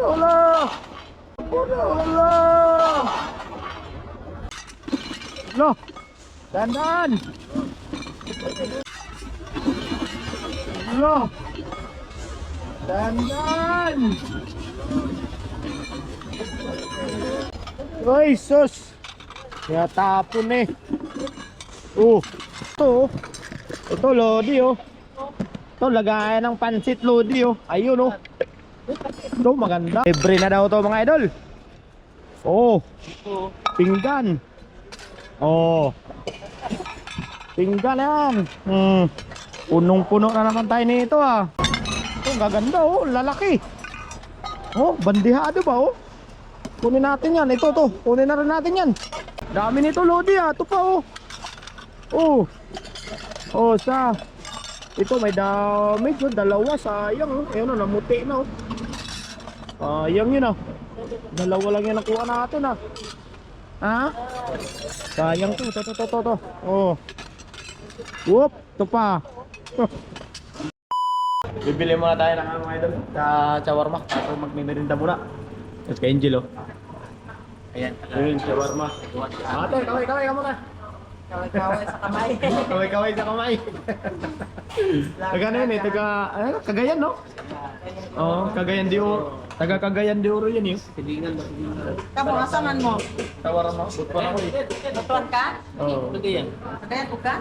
Wala! Wala! Wala! Lo! Dandan! Lo! Dandan! Uy, sus! Kaya tapon eh. Oh, ito oh. Ito, Lodi oh. Ito, lagayan ng pansit Lodi oh. Ayun oh. Ito, maganda. Libre na daw to mga idol. Oh, pinggan. Oh. Pinggan yan. Hmm. Punong-puno na naman tayo nito ah. Ito, gaganda oh. Lalaki. Oh, bandihado ba oh. Kunin natin yan. Ito to. Kunin na rin natin yan. Dami nito Lodi ah. Ito pa oh. Oh. Oh, sa. Ito may damage oh. Dalawa sayang oh. Ayun oh, namuti na oh. Sayang yun ah. Dalawa lang yan nakuha natin ah. Ha? Sayang to. To, to, to, to, to. Oh. Whoop. Ito pa. Bibili muna tayo ng ano mga idol sa shawarma. Tapos magmimerinda muna. Tapos kay Angel oh. Ayan. Ayun, shawarma. Ate, kaway, kaway ka muna. Kaway-kaway sa kamay. Kaway, kaway sa kamay. Taga na yun eh, taga, ano, Cagayan no? Oo, Cagayan di Oro. Taga Cagayan di Oro yun eh. Kamu, asaman mo? Shawarma, butpan ako eh. Natuan ka? Oo. Kaya ko ka?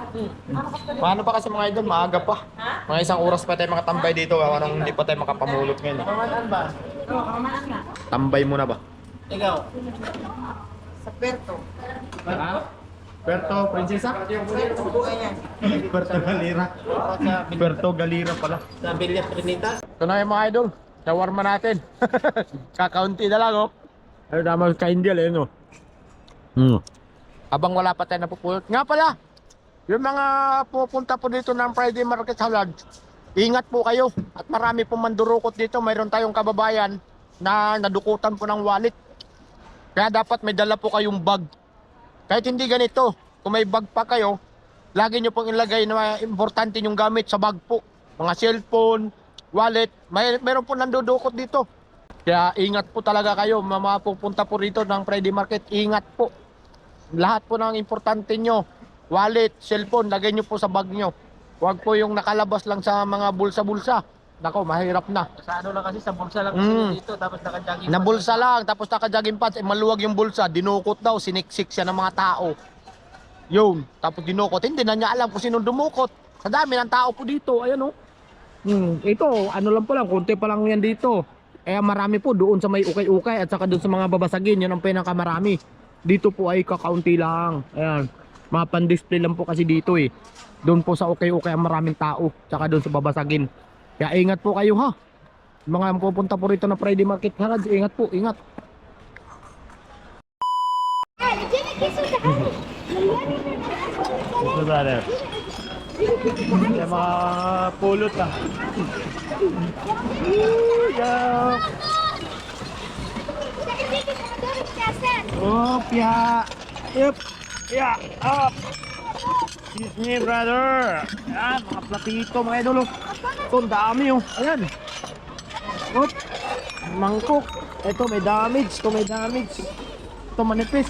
Paano pa kasi mga idol, maaga pa. Mga isang oras pa tayo makatambay dito, anong hindi pa tayo makapamulot ngayon. Kamanan ba? Oo, kamanan nga. Tambay muna ba? Ikaw? Sa Puerto. Ha? Puerto Princesa? Puerto, Galera. Puerto Galera pala. Sa Villa Trinitas. Ito na yung mga idol. Shawarma natin. Kakaunti na lang oh. Ayun naman ka Indial eh no. Hmm. Abang wala pa tayo napupulot. Nga pala, yung mga pupunta po dito ng Friday Market Halal, ingat po kayo. At marami pong mandurukot dito. Mayroon tayong kababayan na nadukutan po ng wallet. Kaya dapat may dala po kayong bag. Kahit hindi ganito, kung may bag pa kayo, lagi nyo pong ilagay na importante yung gamit sa bag po. Mga cellphone, wallet, may meron po nandudukot dito. Kaya ingat po talaga kayo, mga po rito ng Friday Market, ingat po. Lahat po ng importante nyo, wallet, cellphone, lagay nyo po sa bag nyo. Huwag po yung nakalabas lang sa mga bulsa-bulsa. Nako, mahirap na. Sa ano lang kasi, sa bulsa lang Mm. kasi dito. Tapos nakajogging. Na bulsa lang, tapos naka-jogging pants, eh, maluwag yung bulsa, dinukot daw, siniksik siya ng mga tao. Yun, tapos dinukot, hindi na niya alam kung sino dumukot. Sa dami ng tao po dito, ayan oh. Hmm, ito, ano lang po lang, konti pa lang yan dito. Eh marami po doon sa may ukay-ukay at saka doon sa mga babasagin, yun ang pinakamarami. Dito po ay kakaunti lang. Ayan, mga pan-display lang po kasi dito eh. Doon po sa ukay-ukay ang maraming tao, saka doon sa babasagin. Kaya ingat po kayo ha. Mga pupunta po rito na Friday Market Garage, ingat po, ingat. Ito brother. Yung mga pulot ah. Yeah. Oh, pia. Yep. Yeah. Up. Excuse me, brother. Ayan, mga platito, mga idolo. Ito, ang dami oh. Ayan. Oop. Mangkok. Ito, may damage. Ito, may damage. Ito, manipis.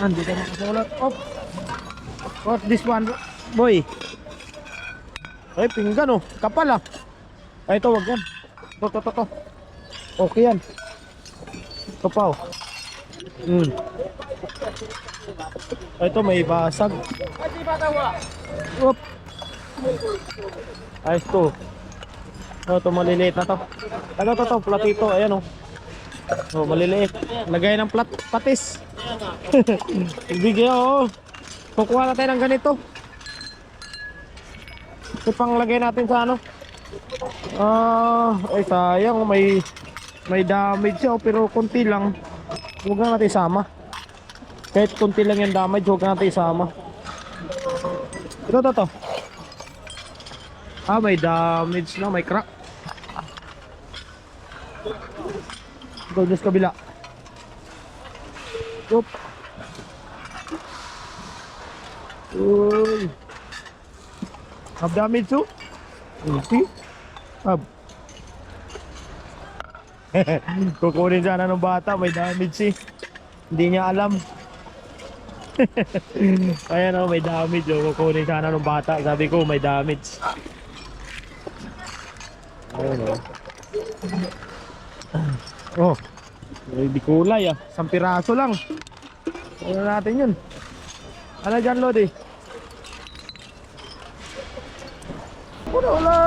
Ah, Hindi tayo makasulat. Oop. What this one, boy? Ay, pinggan oh. Kapal ah. Ay, ito, wag yan. Ito, ito, ito. Okay yan. Ito pa oh. Hmm. Ay, ito, may basag. Oop. Ayos to. Oh, ito maliliit na to. Ano to to? Platito. Ayan oh. Oh, maliliit. Lagay ng plat patis. Bigyan oh. Kukuha na tayo ng ganito. Ito pang lagay natin sa ano. Ah, ay sayang may may damage siya oh, pero konti lang. Huwag na natin isama. Kahit konti lang yung damage, huwag na natin isama. Ito to to. Ah, may damage na, may crack. Ito, just kabila. Oop. Uy. Have damage too? See? Have. Kukunin sana ng bata, may damage eh. Hindi niya alam. Ayan oh, may damage oh. Kukunin sana ng bata. Sabi ko, may damage. Ayan oh. Oh, may di kulay ah. Isang piraso lang. Ano natin yun? Ano dyan, Lodi? Pura ula!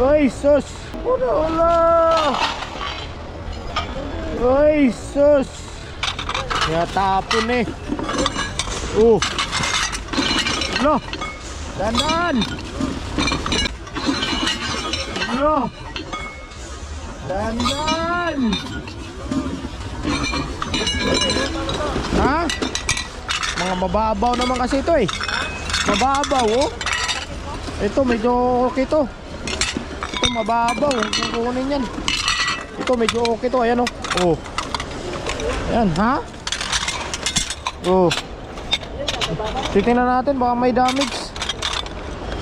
Ay, sus! Pura ula! Ay, sus! Kaya tapon eh. Oh! Ano? Dandan! Ano? Dandan! Ha? Mga mababaw naman kasi ito eh. Mababaw oh. Ito medyo okay to. Ito mababaw. Kukunin yan. Ito medyo okay to. Ayan oh. Oh. Ayan ha? Oh. Titingnan natin baka may damage.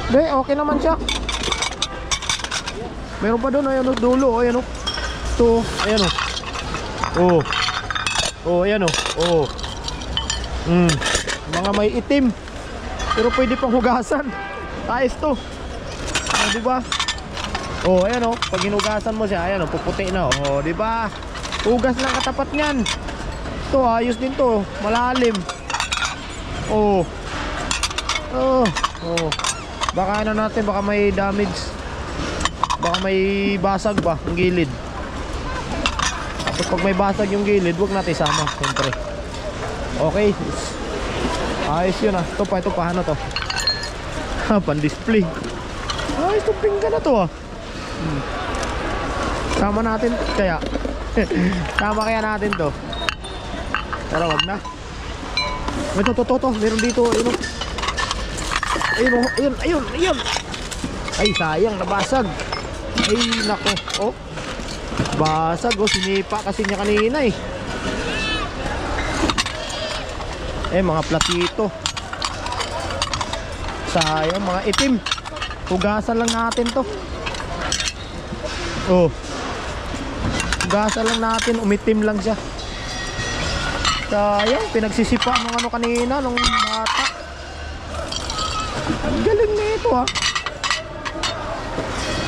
Hindi, okay naman siya. Meron pa doon, ayan o, dulo, ayan o. Ito, ayan o. Oh. Oh, ayan o. Oh. Hmm. Mga may itim. Pero pwede pang hugasan. Ayos to. Oh, di ba? Oh, ayan o. Pag hinugasan mo siya, ayan o, puputi na. Oh, di ba? Hugas lang katapat niyan. Ito, ayos din to. Malalim. Oh. Oh. Oh. Baka ano natin, baka may damage. Baka may basag ba ang gilid. Tapos pag may basag yung gilid, wag natin isama, siyempre. Okay. Ayos yun ah. Ito pa, ito pa, ano to? Ha, pan-display. Ayos itong pinggan na to ah. Hmm. Sama natin kaya. Sama kaya natin to. Pero wag na. May to, to, to, to. Meron dito, ayun oh. Ayun oh, ayun, ayun, ayun. Ay, sayang, nabasag. Ay, nako. Oh. Basag, oh. Sinipa kasi niya kanina eh. Eh, mga platito. Sayang, mga itim. Hugasan lang natin to. Oh. Hugasan lang natin, umitim lang siya. Sayang, pinagsisipa nung ano kanina, nung bata. Ang galing nito ah.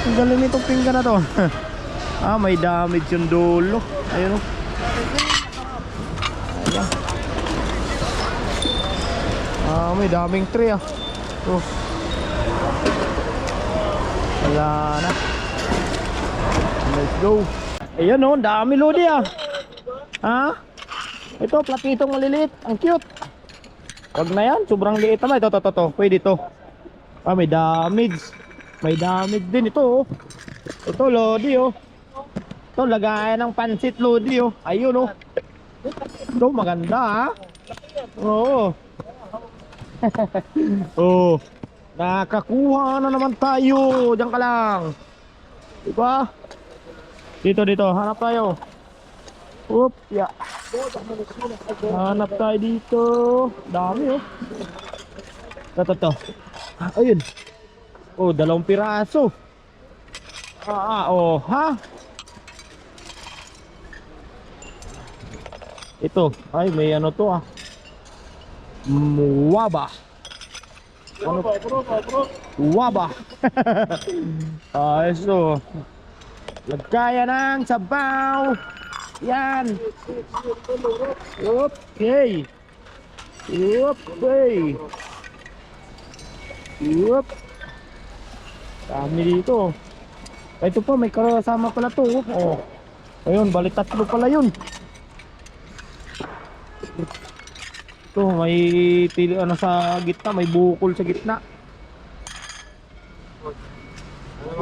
Ang galing nitong pinggan na to. ah, may damage yung dulo. Ayun oh. Ayan. Ah, may daming tree ah. Oh. Wala na. Let's go. Ayan oh, ang dami lodi ah. Ha? Ito, platitong maliliit. Ang cute. Wag na yan, sobrang liit naman. Ito, ito, ito. Pwede ito. Ah, may damage. May damage din ito oh. Ito, lodi oh. Ito, lagayan ng pansit lodi oh. Ayun oh. Ito, maganda ha. Oo. oh. Nakakuha na naman tayo. Diyan ka lang. Diba? Dito, dito. Hanap tayo. Oop, ya. Hanap tayo dito. Dami oh. Ito, ito. Ah, Ayun. Oh, dalawang piraso. Ah, ah, oh, ha? Ito, ay may ano to ah. Muwaba. Ano? Waba. Ayos to. Lagkaya ng sabaw. Yan. Okay. Okay. Yup. Dami dito. Ito pa, may kasama pala to. Oh. Ayun, bali tatlo pala yun. Ito, may tili, ano sa gitna, may bukol sa gitna.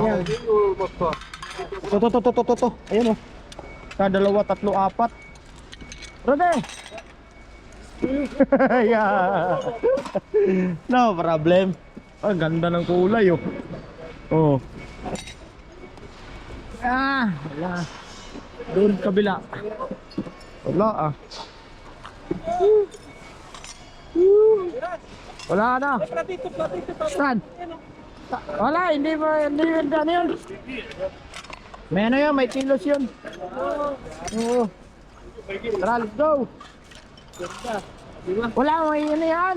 Ayan. Ito, ito, ito, ito, ito. Ayan oh. Sa dalawa, tatlo, apat. Rode! yeah. no problem. Ang ganda ng kulay oh. Oh. Ah, wala. Doon kabila. Wala ah. Wala na. Saan? Ta- Wala, hindi mo, hindi mo ano yun. May ano yan, may kilos yun. Oo. Tara, let's go. Wala, may ano yan.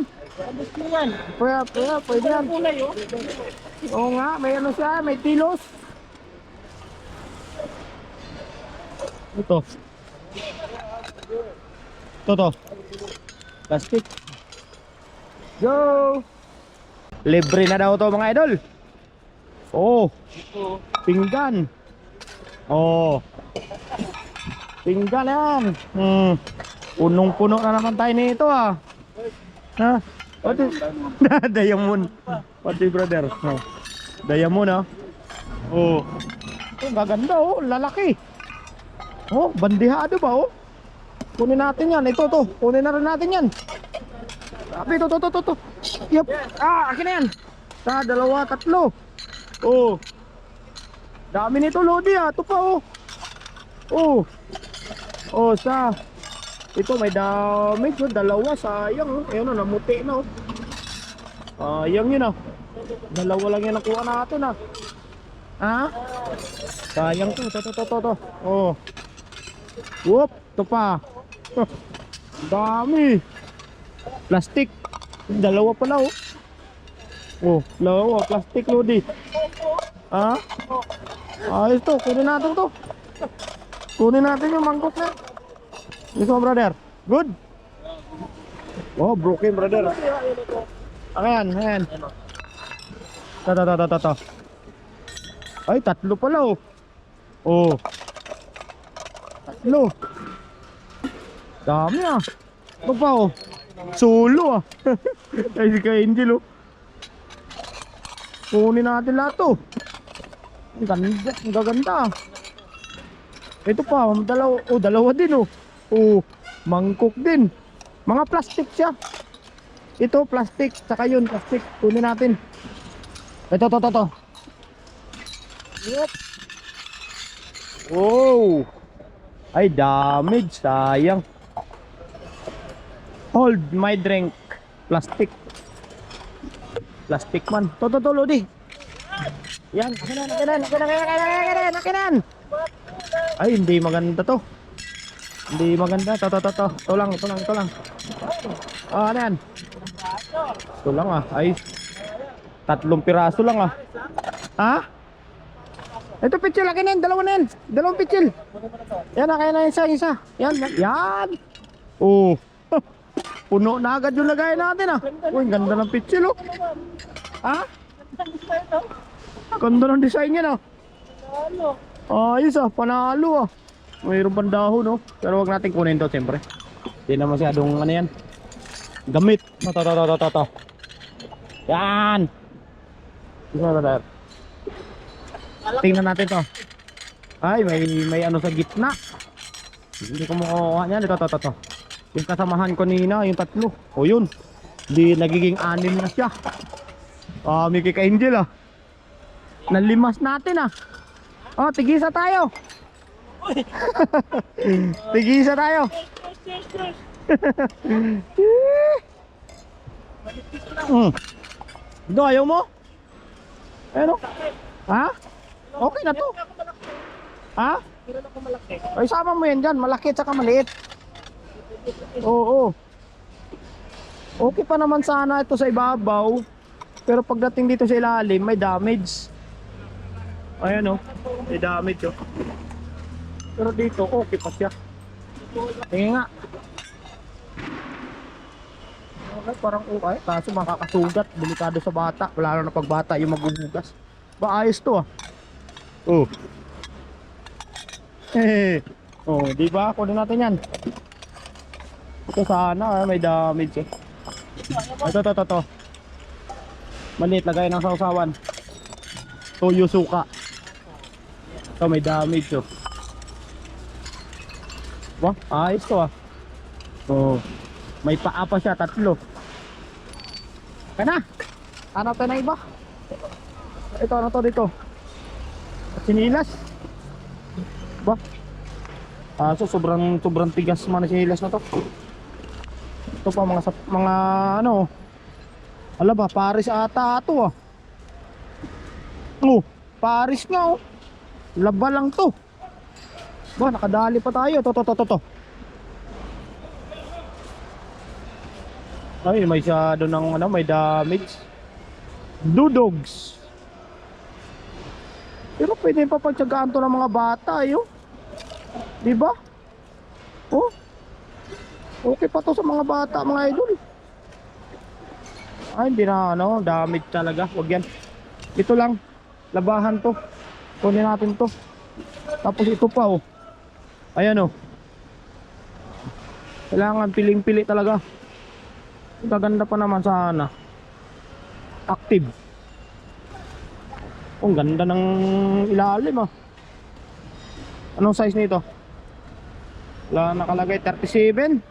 Pwede, pwede, pwede yan. Oo nga, may ano siya, may kilos. Ito. Ito to. Plastic. Go! Libre na daw to mga idol. Oh. Pinggan. Oh. Pinggan yan. Hmm. Punong-puno na naman tayo nito ah. Ha? What is... Diamond. What is brother? Oh. Diamond ah. Oh. Oh, gaganda oh. Lalaki. Oh, bandihado ba oh? Kunin natin yan. Ito to. Kunin na rin natin yan. Sabi, ito, ito, ito, ito. Yup. Ah, akin na yan. Sa dalawa, tatlo. Oh. Dami nito, Lodi ah. Ito pa oh. Oh. Oh, sa. Ito may damage oh. Dalawa, sayang oh. Ayun oh, namuti na oh. Sayang yun ah. Dalawa lang yan nakuha natin ah. Ha? Sayang to. Ito, ito, ito, ito. Oh. Whoop. Ito pa. Dami. Plastic. Dalawa pala oh. Oh, dalawa. Plastic Lodi. Ha? Ayos to. Kunin natin to. Kunin natin yung mangkok na. This one brother. Good. Oh, broken brother. Ayan, ayan. Ta ta ta ta ta ta. Ay, tatlo pala oh. Oh. Tatlo. Dami ah. Ito pa oh. Solo ah. Ay si ka Angel oh. Kunin natin lahat to. Ang ganda, ang gaganda. Ito pa, dalawa, oh dalawa din oh. Oh, mangkok din. Mga plastic siya. Ito plastic, saka yun plastic. Kunin natin. Ito, to, to, to. Yep. Wow. Ay, damage. Sayang. Hold my drink. Plastic. Plastic man. To, to, to, Lodi. Yan. Akinan, akinan, akinan, akinan, akinan, akinan. Ay, hindi maganda to. Hindi maganda. To, to, to, to. Ito lang, ito lang, ito lang. Ah, ano yan? Ito lang ah. Ay, tatlong piraso lang ah. Ha? Ito pitchil, akin yan, dalawa na yan. Dalawang pitchil. Yan, akin na isa, isa. Yan, yan. Oh. Puno na agad yung lagay natin ah. Uy, ganda ng pitchil oh. Ha? Ganda ng design yan ah. Ayos ah, panalo ah. Mayroon pang dahon no. Pero wag natin kunin to siyempre. Hindi na masyadong ano yan. Gamit. Ito, ito, ito, ito, ito. Yan. Tingnan natin to. Ay, may may ano sa gitna. Hindi ko makukuha yan. Ito, ito, ito, ito. Yung kasamahan ko nina, yung tatlo. O yun. Di nagiging anim na siya. Ah, may kika Angel ah. Nalimas natin ah. Oh, tigisa tayo. tigisa tayo. mm. Do, ayaw mo? Ano? Ha? Okay na to. Ha? Ay, sama mo yan dyan. Malaki at saka maliit. Oo. Okay pa naman sana ito sa ibabaw. Pero pagdating dito sa ilalim, may damage. Ayan o. May damage o. Pero dito, okay pa siya. Tingin nga. Okay, parang okay. Kaso makakasugat. Delikado sa bata. Lalo na pag bata yung magbubugas. Ba, ayos to ah. Oh. Hehehe. Oh, di ba? Kunin natin yan. Ito sana, ah, may damage eh. Ito, ito, ito, ito. Maliit, lagay ng sausawan. Toyo suka. Ito, may damage oh. Wah, ayos to ah. Oh. May paa pa siya, tatlo. Kaya na. Hanap tayo na iba. Ito, ano to dito? Sinilas. Ba? Ah, so sobrang sobrang tigas man ang sinilas na to. Ito pa mga mga ano. Ala ba, Paris ata ito ah. Oh, Paris nga oh. Laba lang to. Ba, nakadali pa tayo. To, to, to, to, to. Ay, may shadow ng ano, may damage. Dudogs. Pero pwede pa pagtsagaan to ng mga bata, ayo. Di ba? Oh. Okay pa to sa mga bata, mga idol. Ay, hindi na ano, damage talaga. Huwag yan. Ito lang. Labahan to. Kunin natin to. Tapos ito pa oh. Ayan oh. Kailangan piling-pili talaga. Gaganda pa naman sana. Active. Oh, ang ganda ng ilalim ah. Anong size nito? Wala nakalagay 37.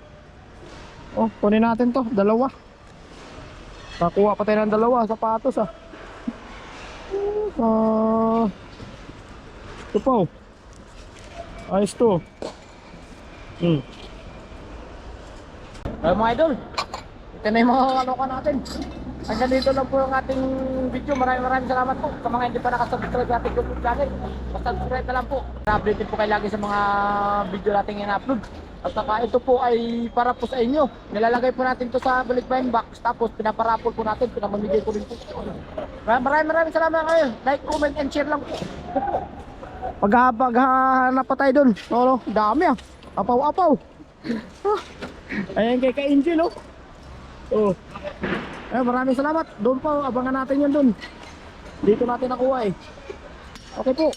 Oh, kunin natin to, dalawa. Nakuha pa tayo ng dalawa, sapatos ah. Ah. Ito pa oh. Ayos to. Hmm. Ay mga idol, ito na yung mga ano ka natin. Hanggang dito lang po yung ating video. Maraming maraming salamat po sa mga hindi pa nakasubscribe sa ating YouTube channel. Subscribe na lang po. Na-update po kayo lagi sa mga video natin in-upload. At saka ito po ay para po sa inyo. Nilalagay po natin to sa balikbayan box. Tapos pinaparapol po natin. Pinamamigay ko rin po. Maraming maraming, salamat kayo. Like, comment, and share lang po. Paghahanap pa tayo doon. Oo, dami ah. Apaw-apaw. Ayan kay ka-engine oh. Oh. Eh, maraming salamat. Doon po, abangan natin yun doon. Dito natin nakuha eh. Okay po.